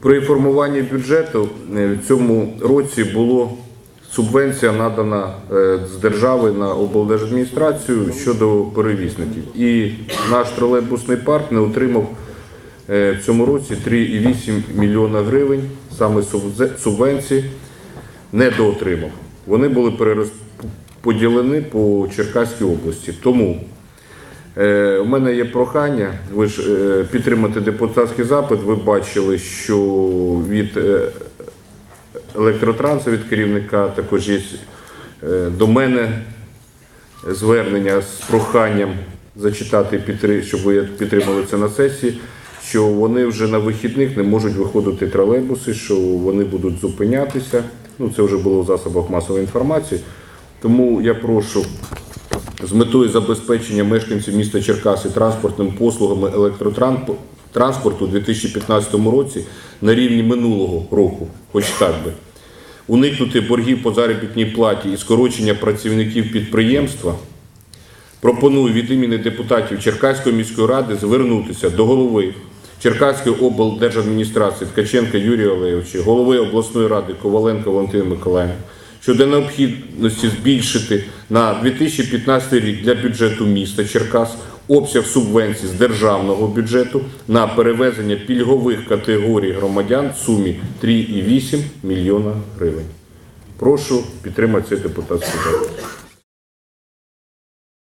При формуванні бюджету е, в цьому році було субвенція надана е, з держави на облдержадміністрацію щодо перевізників. І наш тролейбусний парк не отримав е, в цьому році 3,8 мільйона гривень саме субвенції недоотримав. Вони були перерозподілені по Черкаській області. Тому у мене є прохання, ви ж е, підтримати депутатський запит. Ви бачили, що від е, електротрансу, від керівника також є е, до мене звернення з проханням зачитати, щоб ви підтримали це на сесії, що вони вже на вихідних не можуть виходити тролейбуси, що вони будуть зупинятися. Ну, це вже було в засобах масової інформації. Тому я прошу з метою забезпечення мешканців міста Черкаси транспортними послугами електротранспорту у 2015 році на рівні минулого року, хоч так би, уникнути боргів по заробітній платі і скорочення працівників підприємства, пропоную від імені депутатів Черкаської міської ради звернутися до голови Черкаської облдержадміністрації Ткаченка Юрія Олеговича, голови обласної ради Коваленка Валентина Миколаївна щодо необхідності збільшити на 2015 рік для бюджету міста Черкас обсяг субвенцій з державного бюджету на перевезення пільгових категорій громадян в сумі 3,8 мільйона гривень. Прошу підтримати цей депутатський запит.